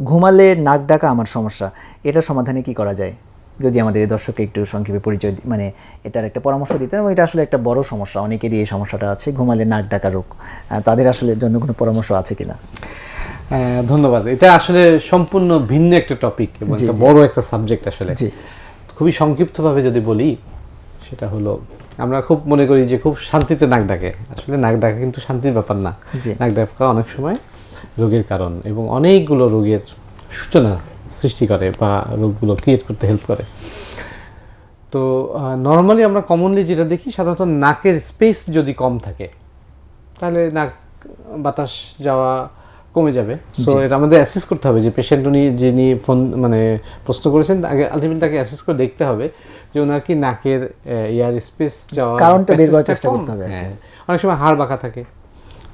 ঘুমালে নাক ডাকা আমার সমস্যা। এটার সমাধানে কি করা যায়? যদি আমাদের এই দর্শককে একটু সংক্ষেপে পরিচয় মানে এটার একটা পরামর্শ দিতেন এবং এটা আসলে একটা বড় সমস্যা। অনেকেরই এই সমস্যাটা আছে ঘুমালে নাক ডাকা রোগ। তাদের আসলে জন্য কোনো পরামর্শ আছে কিনা? ধন্যবাদ। এটা আসলে সম্পূর্ণ ভিন্ন একটা টপিক এবং একটা বড় একটা সাবজেক্ট আসলে। জি। খুবই সংক্ষিপ্তভাবে যদি বলি সেটা হলো আমরা খুব মনে করি যে খুব শান্তিতে নাক ডাকে। আসলে নাক ডাকা কিন্তু শান্তির ব্যাপার না। নাক ডাকা অনেক সময় রোগের কারণ এবং অনেকগুলো রোগের সূচনা সৃষ্টি করে বা রোগগুলো ক্রিয়েট করতে হেল্প করে। তো নর্মালি আমরা কমনলি যেটা দেখি সাধারণত নাকের স্পেস যদি কম থাকে তাহলে নাক বাতাস যাওয়া কমে যাবে। সো এটা আমাদের অ্যাসেস করতে হবে যে পেশেন্ট উনি যিনি ফোন মানে প্রশ্ন করেছেন আগে আলটিমেটলি তাকে অ্যাসেস করে দেখতে হবে যে ওনার কি নাকের এয়ার স্পেস যাওয়া কারণটা বের করার চেষ্টা করতে হবে। হ্যাঁ। অনেক সময় হাড় বাঁকা থাকে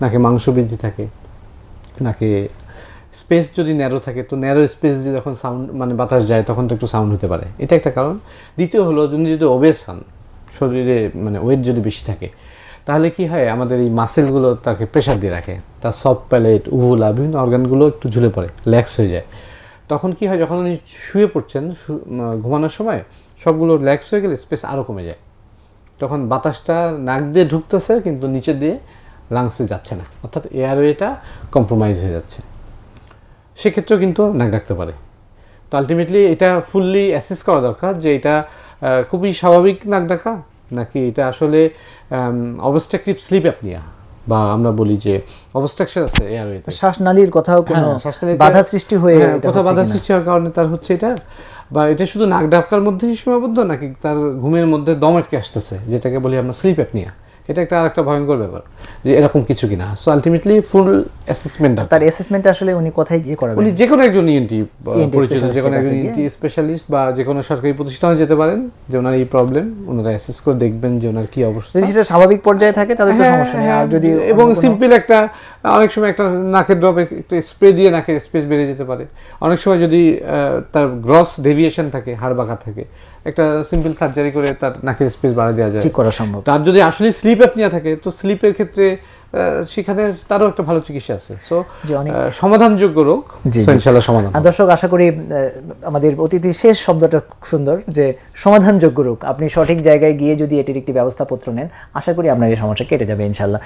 নাকে মাংস বৃদ্ধি থাকে। নাকে স্পেস যদি ন্যারো থাকে, তো ন্যারো স্পেস দিয়ে যখন সাউন্ড মানে বাতাস যায়, তখন তো একটু সাউন্ড হতে পারে। এটা একটা কারণ। দ্বিতীয় হলো উনি যদি ওবেস হন শরীরে মানে ওয়েট যদি বেশি থাকে, তাহলে কি হয়, আমাদের এই মাসেলগুলো তাকে প্রেশার দিয়ে রাখে। তার সব প্যালেট উভুলা বিভিন্ন অর্গানগুলো একটু ঝুলে পড়ে ল্যাক্স হয়ে যায়। তখন কি হয়, যখন উনি শুয়ে পড়ছেন ঘুমানোর সময়, সবগুলো ল্যাক্স হয়ে গেলে স্পেস আরও কমে যায়। তখন বাতাসটা নাক দিয়ে ঢুকতেছে, কিন্তু নিচে দিয়ে লাংসে যাচ্ছে না। অর্থাৎ এয়ারওয়েটা কম্প্রোমাইজ হয়ে যাচ্ছে। সেক্ষেত্রেও কিন্তু নাক ডাকতে পারে। তো আলটিমেটলি এটা ফুললি অ্যাসেস করা দরকার যে এটা খুবই স্বাভাবিক নাক ডাকা নাকি এটা আসলে অবস্ট্রাকটিভ স্লিপ অ্যাপনিয়া বা আমরা বলি যে অবস্ট্রাকশন আছে এয়ারওয়েতে শ্বাসনালীর কোথাও কোনো হ্যাঁ, বাধা সৃষ্টি হয়ে হ্যাঁ, কোথাও বাধা সৃষ্টি হওয়ার কারণে তার হচ্ছে এটা। বা এটা শুধু নাক ডাকার মধ্যেই সীমাবদ্ধ নাকি তার ঘুমের মধ্যে দম আটকে আসতেছে যেটাকে বলি আমরা স্লিপ অ্যাপনিয়া এটা একটা আরেকটা ভয়ঙ্কর ব্যাপার। যে এরকম কিছু কিনা। সো আলটিমেটলি ফুল অ্যাসেসমেন্ট তার অ্যাসেসমেন্ট আসলে উনি কোথায় গিয়ে করাবেন? উনি যে কোনো একজন ইএনটি পরিচিত যে কোনো একজন ইএনটি স্পেশালিস্ট বা যে কোনো সরকারি প্রতিষ্ঠানে যেতে পারেন যে ওনার এই প্রবলেম ওনারা অ্যাসেস করে দেখবেন যে ওনার কি অবস্থা। যদি সেটা স্বাভাবিক পর্যায়ে থাকে তাহলে তো হ্যাঁ, সমস্যা নেই। আর হ্যাঁ, যদি এবং সিম্পল একটা অনেক সময় একটা নাকের ড্রপে একটা স্প্রে দিয়ে নাকের স্পেস বেড়ে যেতে পারে। অনেক সময় যদি তার গ্রস ডেভিয়েশন থাকে হাড় বাঁকা থাকে একটা সিম্পল সার্জারি করে তার নাকের স্পেস বাড়া দেওয়া যায়। ঠিক করা সম্ভব। তার যদি আসলে স্লিপ অ্যাপনিয়া থাকে তো স্লিপের ক্ষেত্রে আহ, সেখানে তারও একটা ভালো চিকিৎসা আছে। সো সমাধানযোগ্য রোগ। ইনশাআল্লাহ সমাধান দর্শক আশা করি আমাদের অতিথি শেষ শব্দটা খুব সুন্দর যে সমাধানযোগ্য রোগ। আপনি সঠিক জায়গায় গিয়ে যদি এটির একটি ব্যবস্থাপত্র নেন আশা করি আপনার এই সমস্যা কেটে যাবে ইনশাল্লাহ